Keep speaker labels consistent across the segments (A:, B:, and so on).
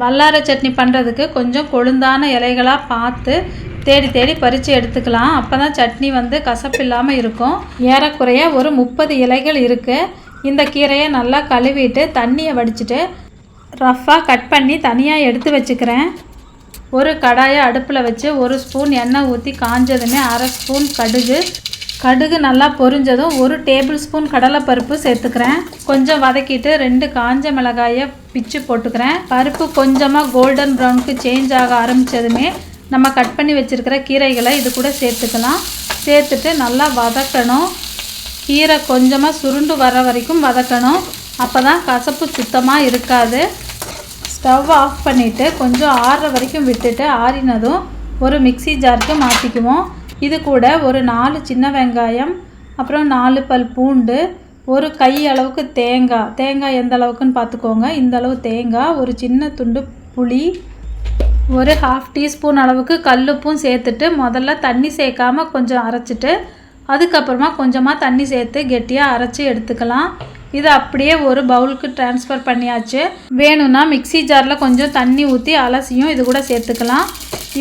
A: வல்லார சட்னி பண்ணுறதுக்கு கொஞ்சம் கொழுந்தான இலைகளாக பார்த்து தேடி தேடி பறித்து எடுத்துக்கலாம். அப்போ தான் சட்னி வந்து கசப்பு இல்லாமல் இருக்கும். ஏறக்குறைய ஒரு முப்பது இலைகள் இருக்குது இந்த கீரையை நல்லா கழுவிட்டு தண்ணியை வடிச்சிட்டு ரஃப்பாக கட் பண்ணி தனியாக எடுத்து வச்சுக்கிறேன். ஒரு கடாயை அடுப்பில் வச்சு ஒரு ஸ்பூன் எண்ணெய் ஊற்றி காஞ்சதுமே அரை ஸ்பூன் கடுகு கடுகு நல்லா பொரிஞ்சதும் ஒரு டேபிள் ஸ்பூன் கடலைப்பருப்பு சேர்த்துக்கிறேன். கொஞ்சம் வதக்கிட்டு ரெண்டு காஞ்ச மிளகாயை பிச்சு போட்டுக்கிறேன். பருப்பு கொஞ்சமாக கோல்டன் ப்ரௌனுக்கு சேஞ்ச் ஆக ஆரம்பித்ததுமே நம்ம கட் பண்ணி வச்சுருக்கிற கீரைகளை இது கூட சேர்த்துக்கலாம். சேர்த்துட்டு நல்லா வதக்கணும். கீரை கொஞ்சமாக சுருண்டு வர வரைக்கும் வதக்கணும். அப்போ தான் கசப்பு சுத்தமாக இருக்காது. ஸ்டவ் ஆஃப் பண்ணிவிட்டு கொஞ்சம் ஆறுற வரைக்கும் விட்டுட்டு ஆறினதும் ஒரு மிக்ஸி ஜாருக்கு மாற்றிக்குவோம் இது கூட ஒரு நாலு சின்ன வெங்காயம் அப்புறம் நாலு பல் பூண்டு ஒரு கை அளவுக்கு தேங்காய் தேங்காய் எந்த அளவுக்குன்னு பார்த்துக்கோங்க. இந்த அளவு தேங்காய் ஒரு சின்ன துண்டு புளி ஒரு ஹாஃப் டீஸ்பூன் அளவுக்கு கல்லுப்பும் சேர்த்துட்டு முதல்ல தண்ணி சேர்க்காம கொஞ்சம் அரைச்சிட்டு அதுக்கப்புறமா கொஞ்சமாக தண்ணி சேர்த்து கெட்டியாக அரைச்சி எடுத்துக்கலாம். இது அப்படியே ஒரு பவுலுக்கு ட்ரான்ஸ்ஃபர் பண்ணியாச்சு. வேணும்னா மிக்ஸி ஜாரில் கொஞ்சம் தண்ணி ஊற்றி அலசியும் இது கூட சேர்த்துக்கலாம்.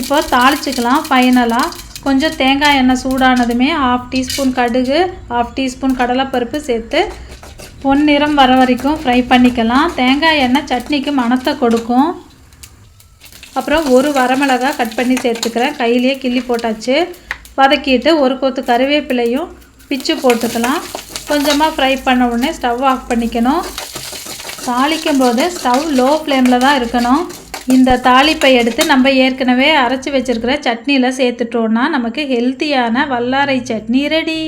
A: இப்போ தாளிச்சிக்கலாம் ஃபைனலாக கொஞ்சம் தேங்காய் எண்ணெய் சூடானதுமே ஹாஃப் டீஸ்பூன் கடுகு ஹாஃப் டீஸ்பூன் கடலைப்பருப்பு சேர்த்து பொன்னிறம் வர வரைக்கும் ஃப்ரை பண்ணிக்கலாம். தேங்காய் எண்ணெய் சட்னிக்கு மணத்தை கொடுக்கும். அப்புறம் ஒரு வரமிளகா கட் பண்ணி சேர்த்துக்கிறேன். கையிலேயே கிள்ளி போட்டாச்சு. வதக்கிட்டு ஒரு கொத்து கருவேப்பிலையும் பிச்சு போட்டுக்கலாம். கொஞ்சமாக ஃப்ரை பண்ண உடனே ஸ்டவ் ஆஃப் பண்ணிக்கணும். தாளிக்கும் போது ஸ்டவ் லோ ஃப்ளேமில் தான் இருக்கணும். இந்த தாளிப்பை எடுத்து நம்ம ஏற்கனவே அரைச்சி வச்சுருக்கிற சட்னியில் சேர்த்துட்டோன்னா நமக்கு ஹெல்த்தியான வல்லாரை சட்னி ரெடி